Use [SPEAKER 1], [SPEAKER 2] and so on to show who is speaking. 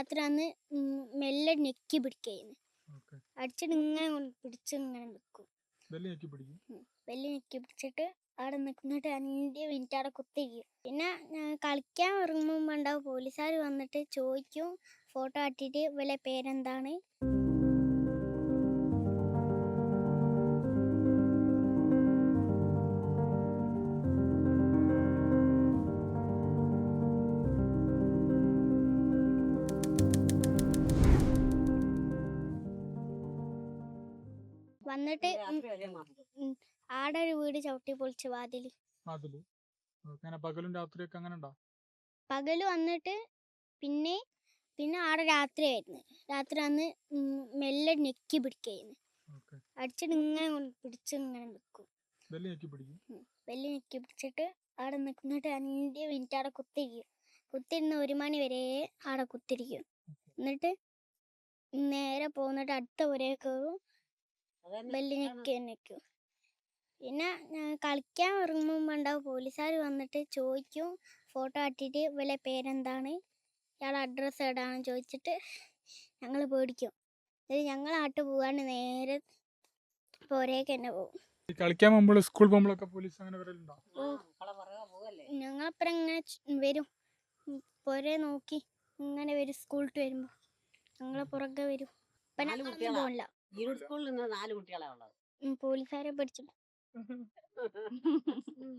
[SPEAKER 1] രാത്രി അന്ന് മെല്ലെ നെക്കി പിടിക്കുന്നു അടിച്ചിട്ട് ഇങ്ങനെ പിടിച്ച് ഇങ്ങനെ നിൽക്കും വലിയ ഞെക്കി പിടിച്ചിട്ട് അവിടെ നിൽക്കുന്നിട്ട് അഞ്ച് മിനിറ്റ് അവിടെ കുത്തിരിക്കും പിന്നെ കളിക്കാൻ ഇറങ്ങുമ്പോൾ ഉണ്ടാവും പോലീസുകാർ വന്നിട്ട് ചോദിക്കും ഫോട്ടോ ആട്ടിയിട്ട് ഇവലെ പേരെന്താണ്? വന്നിട്ട് ആടെ ഒരു വീട് ചവിട്ടി പൊളിച്ച് വാതിൽ.
[SPEAKER 2] അതിൽ ഓക്കെ അങ്ങനെ പകലും രാത്രിയൊക്കെ അങ്ങനെ ഉണ്ടോ
[SPEAKER 1] പകൽ വന്നിട്ട് പിന്നെ പിന്നെ ആടെ രാത്രിയായിരുന്നു. രാത്രി അന്ന് മെല്ലെ ഞെക്കി
[SPEAKER 2] പിടിക്കായിരുന്നു.
[SPEAKER 1] അടിച്ചിട്ട് ഇങ്ങനെ പിടിച്ച് ഇങ്ങനെ നിൽക്കും
[SPEAKER 2] വെല്ലു ഞെക്കി പിടിക്കും?
[SPEAKER 1] വലിയ ഞെക്കി പിടിച്ചിട്ട് അവിടെ നിൽക്കുന്നിട്ട് അഞ്ച് മിനിറ്റ് അവിടെ കുത്തിരിക്കും. കുത്തിരുന്ന് ഒരു മണി വരെ അവിടെ കുത്തിരിക്കും. എന്നിട്ട് നേരെ പോന്നിട്ട് അടുത്ത പുരയിൽ കയറും ബെല്ല് നിൽക്കും പിന്നെ കളിക്കാൻ ഇറങ്ങുമ്പോൾ ഉണ്ടാവും പോലീസുകാർ വന്നിട്ട് ചോദിക്കും ഫോട്ടോ ആട്ടിട്ട് ഇവലെ പേരെന്താണ്? ഇയാളെ അഡ്രസ്സ് എവിടെയാണെന്ന് ചോദിച്ചിട്ട് ഞങ്ങൾ പേടിക്കും. എന്നിട്ട് ഞങ്ങൾ ആട്ട് പോകാണ്ട് നേരെ പോരേക്ക് തന്നെ പോകും.
[SPEAKER 2] കളിക്കാൻ പോകുമ്പോൾ സ്കൂൾ പോകുമ്പോഴൊക്കെ പോലീസ് അങ്ങനെ വരലുണ്ടോ?
[SPEAKER 1] ഞങ്ങളപ്പുറം ഇങ്ങനെ വരും. പോരെ നോക്കി ഇങ്ങനെ വരും സ്കൂളിട്ട് വരുമ്പോൾ ഞങ്ങളെ പുറകെ വരും. ഇപ്പം ഞങ്ങളൊന്നും?
[SPEAKER 3] ഈ സ്കൂളിൽ നിന്ന് നാല് കുട്ടികളാ ഉള്ളത്.
[SPEAKER 1] പോലീസുകാരെ പഠിച്ചു